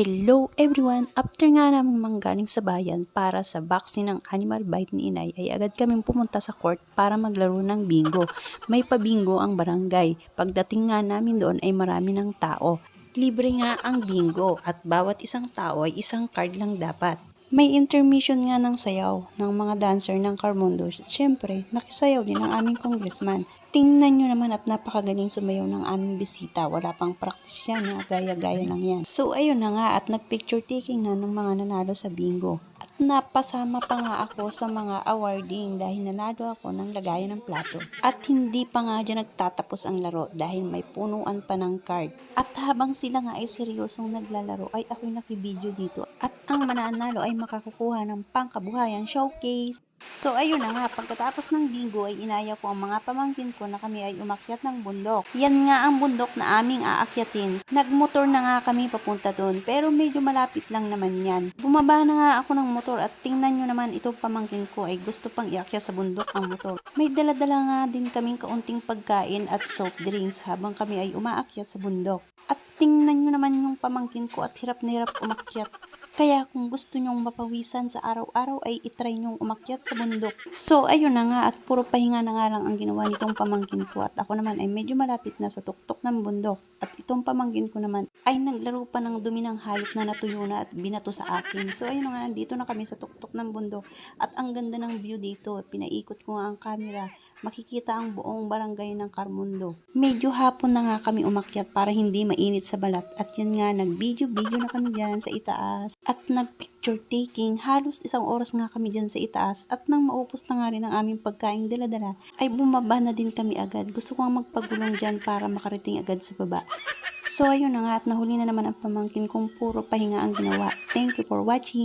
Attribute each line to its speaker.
Speaker 1: Hello everyone! After nga namin manggaling sa bayan para sa vaccine ng animal bite ni inay ay agad kaming pumunta sa court para maglaro ng bingo. May pabingo ang barangay. Pagdating nga namin doon ay marami ng tao. Libre nga ang bingo at bawat isang tao ay isang card lang dapat. May intermission nga ng sayaw ng mga dancer ng Carmundo. Siyempre, nakisayaw din ang aming congressman. Tingnan nyo naman at napakagaling sumayaw ng aming bisita. Wala pang practice yan, na gaya-gaya lang yan. So, ayun na nga at nag-picture taking na ng mga nanalo sa bingo. At napasama pa nga ako sa mga awarding dahil nanalo ako ng lagayan ng plato. At hindi pa nga dyan nagtatapos ang laro dahil may punuan pa ng card. At habang sila nga ay seryosong naglalaro ay ako'y nakibideo dito. At ang mananalo ay makakukuha ng pangkabuhayan showcase. So ayun na nga, pagkatapos ng bingo ay inaya ko ang mga pamangkin ko na kami ay umakyat ng bundok. Yan nga ang bundok na aming aakyatin. Nagmotor na nga kami papunta doon pero medyo malapit lang naman yan. Bumaba na nga ako ng motor at tingnan nyo naman itong pamangkin ko ay gusto pang iakyat sa bundok ang motor. May daladala nga din kaming kaunting pagkain at soft drinks habang kami ay umaakyat sa bundok. Tingnan nyo naman yung pamangkin ko at hirap na hirap umakyat. Kaya kung gusto nyong mapawisan sa araw-araw ay itry nyong umakyat sa bundok. So ayun na nga at puro pahinga na nga lang ang ginawa nitong pamangkin ko at ako naman ay medyo malapit na sa tuktok ng bundok. At itong pamangkin ko naman ay naglaro pa ng dumi ng hayop na natuyo na at binato sa akin. So ayun nga, nandito na kami sa tuktok ng bundok at ang ganda ng view dito. Pinaikot ko nga ang camera makikita ang buong barangay ng Carmundo. Medyo hapon na nga kami umakyat para hindi mainit sa balat at yan nga nag-video-video na kami dyan sa itaas at nag-picture taking. Halos isang oras nga kami dyan sa itaas at nang maupos na nga rin ang aming pagkain dala-dala ay bumaba na din kami agad. Gusto ko magpagulong dyan para makarating agad sa baba. So ayun na nga at nahuli na naman ang pamangkin kong puro pahinga ang ginawa. Thank you for watching.